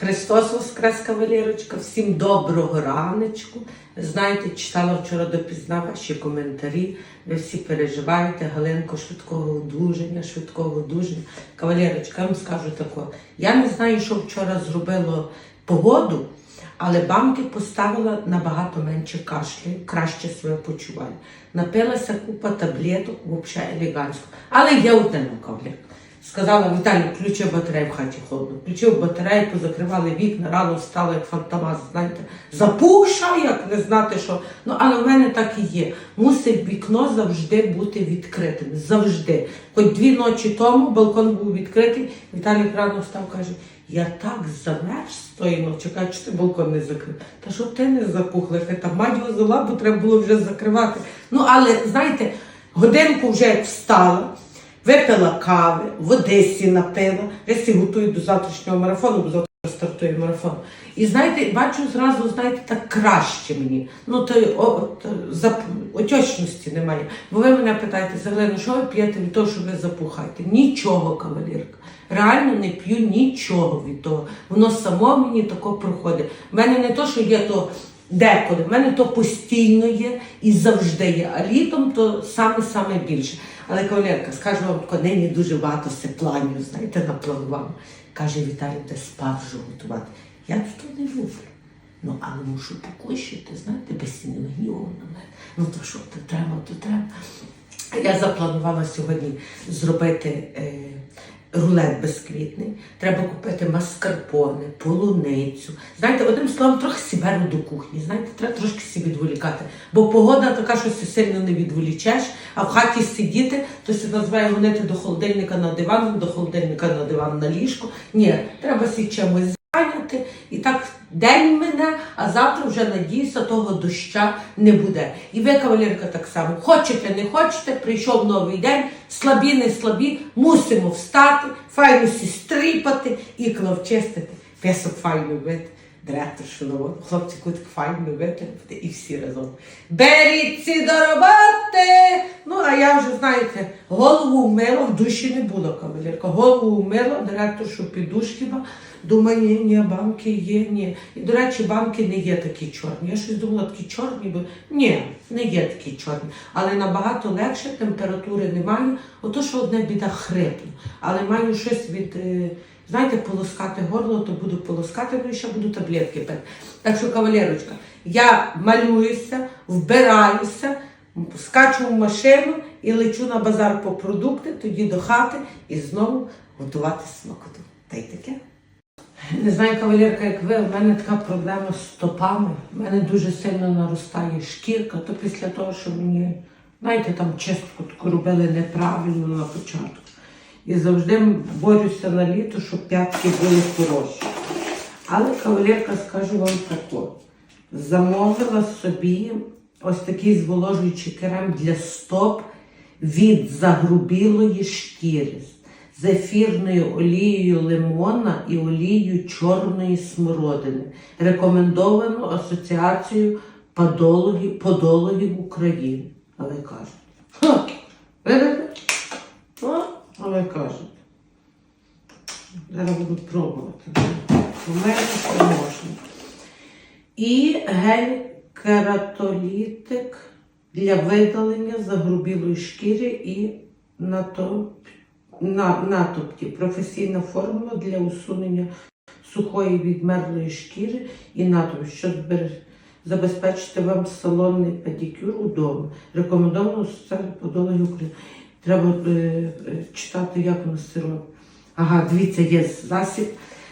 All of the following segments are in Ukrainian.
Христос Воскрес, кавалерочка, всім доброго раночку. Знаєте, читала вчора допізна ваші коментарі. Ви всі переживаєте, Галинко, швидкого одужання, швидкого одужання. Кавалерочка, я вам скажу таке. Я не знаю, що вчора зробило погоду, але банки поставила набагато менше кашлю, краще себе почуваю. Напилася купа таблеток, взагалі елегантсько. Але є одне кавалерка. Сказала Віталій, включи батарею в хаті холодно. Включив батарею, позакривали вікна, рано встала, як фантомас, знаєте, запухша, як не знати що. Ну, але в мене так і є. Мусить вікно завжди бути відкритим. Завжди. Хоч дві ночі тому балкон був відкритий, Віталій рано встав, каже, я так замерз тої ночі, чи ти балкон не закрив? Та щоб ти не запухла, я кажу, та мать його бо треба було вже закривати. Ну, але знаєте, годинку вже як встала. Випила кави, в Одесі напила. Я всі готую до завтрашнього марафону, бо завтра стартує марафон. І знаєте, бачу зразу, знаєте, так краще мені. Ну, то, о, то зап... отечності немає. Бо ви мене питаєте, Зелено, що ви п'єте від того, що ви запухаєте? Нічого, кавалерка. Реально не п'ю нічого від того. Воно само мені тако проходить. У мене не то, що є то деколи, в мене то постійно є і завжди є. А літом то саме-саме більше. Але кавалерка, скажу вам, нині дуже багато все планів, знаєте, напланувала. Каже Віталій, де спаржу готувати. Я то не люблю. Ну, але мушу покушати, знаєте, без сінного гніву на мене. Ну то що, то треба, то треба. Я запланувала сьогодні зробити е, рулет безквітний. Треба купити маскарпоне, полуницю. Знаєте, одним словом, трохи сіберу до кухні. Знаєте, треба трошки сі відволікати. Бо погода така, що си сильно не відволічеш, а в хаті сидіти, то се називає гонити до холодильника на диван, до холодильника на диван на ліжко. Ні, треба сі чимось. І так день мене, а завтра вже надіюся, того доща не буде. І ви, кавалерка, так само. Хочете, не хочете, прийшов новий день, слабі, не слабі, мусимо встати, файно сістріпати і кловчистити. Песок файно бити. Директор шановно, хлопці кутик файно витерпати і всі разом. Беріться до роботи! Ну, а я вже, знаєте, голову вмила, в душі не було, кавалерка. Голову вмила, директор, що під душ хіба. Думаю, ні, ні, банки є, ні. І, до речі, банки не є такі чорні. Я щось думала, такі чорні, бо ні, не є такі чорні. Але набагато легше, температури немає. Ото що одне біда хриплю. Але маю щось від. Знаєте, полоскати горло, то буду полоскати, ну і ще буду таблетки пити. Так що, кавалерочка, я малююся, вбираюся, скачу в машину і лечу на базар по продукти, тоді до хати і знову готувати смакоту. Та й таке. Не знаю, кавалерка, як ви, в мене така проблема з стопами. У мене дуже сильно наростає шкірка, то після того, що мені, знаєте, там чистку таку робили неправильно на початку. І завжди борюся на літо, щоб п'ятки були хороші. Але кавалерка, скажу вам тако, замовила собі ось такий зволожуючий крем для стоп від загрубілої шкіри з ефірною олією лимона і олією чорної смородини. Рекомендовано Асоціацією подологів, подологів України. Але кажуть. Ха! Але кажуть. Зараз буду пробувати. У мене можна. І гель кератолітик для видалення загрубілої шкіри і натоп... натопті. Професійна формула для усунення сухої відмерлої шкіри і натопті, що забезпечити вам салонний педикюр удома. Рекомендовано соціальні подологи України. Треба е, е, читати, як воно робить. Ага, дивіться, є засіб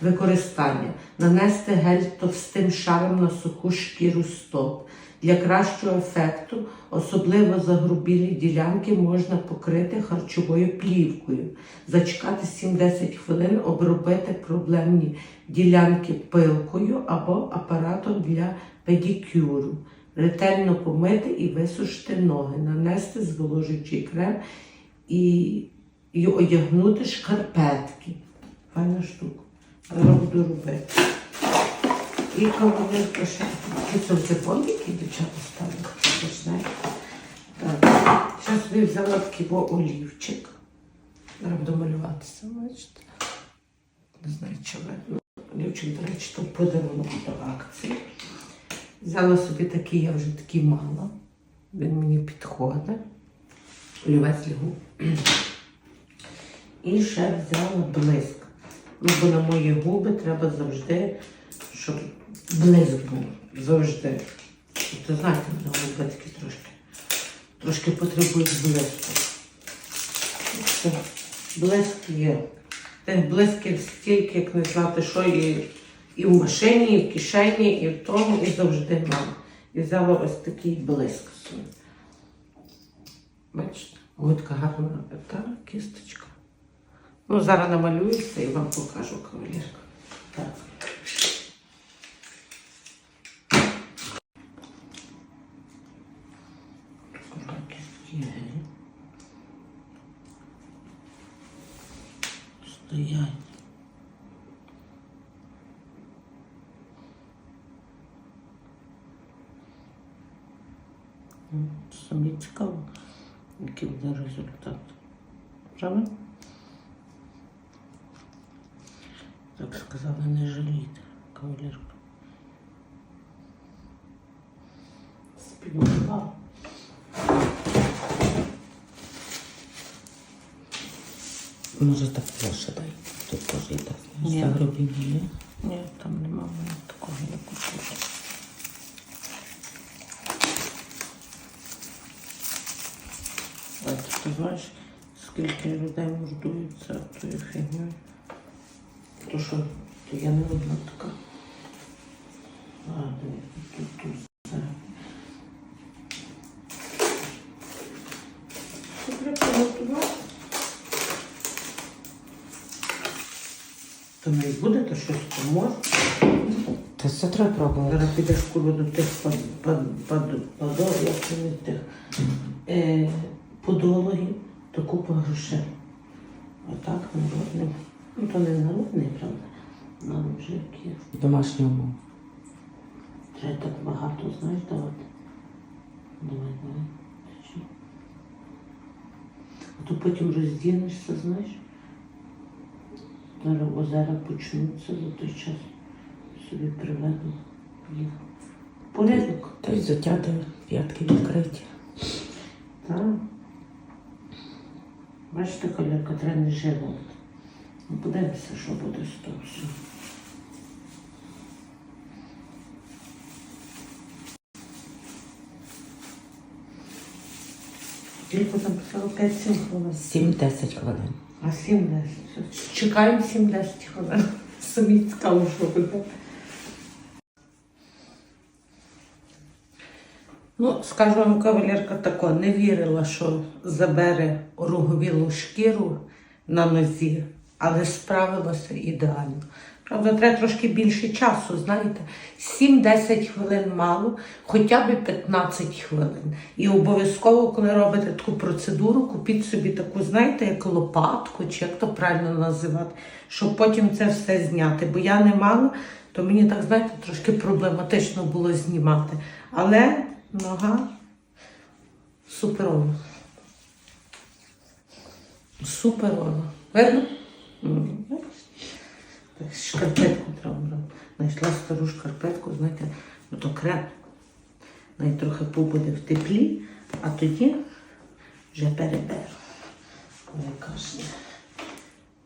використання. Нанести гель товстим шаром на суху шкіру стоп. Для кращого ефекту, особливо загрубілі ділянки, можна покрити харчовою плівкою. Зачекати 7-10 хвилин, обробити проблемні ділянки пилкою або апаратом для педикюру. Ретельно помити і висушити ноги, нанести зволожуючий крем і, і одягнути шкарпетки. Файна штука. Зараз буду робити. І кавалерка ще. Це вже бомбики, дівчата ставили. Ви. Так. Зараз собі взяла такий олівчик. Зараз буду малюватися, бачите. Не знаю, чи видно. Дівчинка, до речі, то подарунок до акції. Взяла собі такий, я вже такий мала. Він мені підходить. Олівець лігу. І ще взяла блиск. Ну, бо на мої губи треба завжди, щоб блиск був. Завжди. То знаєте, на губи такі трошки. Трошки потребують блиску. Все. Блиск є. Тих блисків стільки, як не знати, що і, і в машині, і в кишені, і в тому, і завжди мам. І взяла ось такий блиск собі. Бачите, гудка гарна та кісточка. Ну, зараз намалююся і вам покажу кавалерку. Так. Кістки. Стоять. М, Самі цікаво, Який буде результат. Правда? Так сказали, не жалійте, кавалерка. Співбував. Може так площа дай. Тут теж є так. Ні. Ні. Там нема в мене такого як у знаєш, скільки людей мордуються тою фігньою? То що, то я не одна така. А, тут, тут все. Що треба приготувати? То не буде, то щось поможе. Та все треба пробувати. Зараз підеш куру до тих пад, пад, пад, падов, як вони тих е, подологів, то купа грошей. А так народним. Ну то не народний, правда. Нам вже які. Домашні умови. Треба так багато, знаєш, давати. Давай, давай. А то потім роздінешся, знаєш. Зараз озера почнуться за той час. Собі приведу їх. Порядок. Й затяти п'ятки відкриті. Так. Бачите, колірка, треба не живо. Ну, подивимося, що буде з того всього. Тільки там писало 5-7 хвилин. 7-10 хвилин. А 7-10. Чекаємо 7-10 хвилин. Самі цікаво, що буде. Ну, скажу вам, кавалерка тако, не вірила, що забере роговілу шкіру на нозі, але справилася ідеально. Правда, треба трошки більше часу, знаєте, 7-10 хвилин мало, хоча б 15 хвилин. І обов'язково, коли робите таку процедуру, купіть собі таку, знаєте, як лопатку, чи як то правильно називати, щоб потім це все зняти. Бо я не мала, то мені так, знаєте, трошки проблематично було знімати. Але нога суперова. Суперова. Видно? Так, Шкарпетку треба брати. Знайшла стару шкарпетку, знаєте, ну то крем. Навіть трохи побуде в теплі, а тоді вже переберу.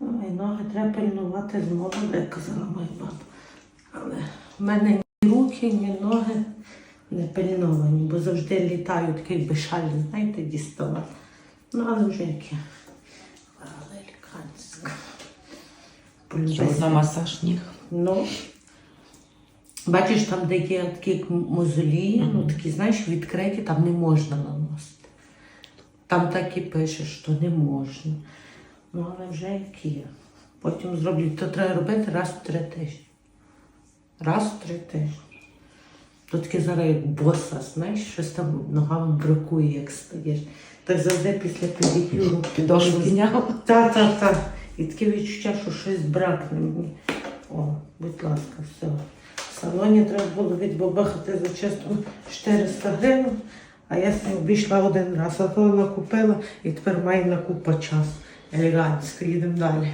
Ой, ноги треба пильнувати з молоду, як казала моя баба. Але в мене ні руки, ні ноги не пильновані, бо завжди літають такі бешалі, знаєте, діставати. Ну, але вже яке. Що на масаж ніг. Ну, бачиш, там, де є такі як мозолії, ну такі, знаєш, відкриті, там не можна наносити. Там так і пише, що не можна. Ну, але вже як є. Потім зроблять, то треба робити раз в три тижні. Раз в три тижні. То таке зараз як боса, знаєш, щось там ногам бракує, як стаєш. Так завжди після педикюру. Підошву зняв. Та, та, та. І таке відчуття, що щось бракне мені. О, будь ласка, все. В салоні треба було відбабахати за чистку 400 гривень, а я собі обійшла один раз, а то накупила і тепер маю на купа часу. Елегантсько, їдемо далі.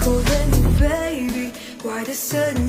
Cold and me, baby. Why the sudden?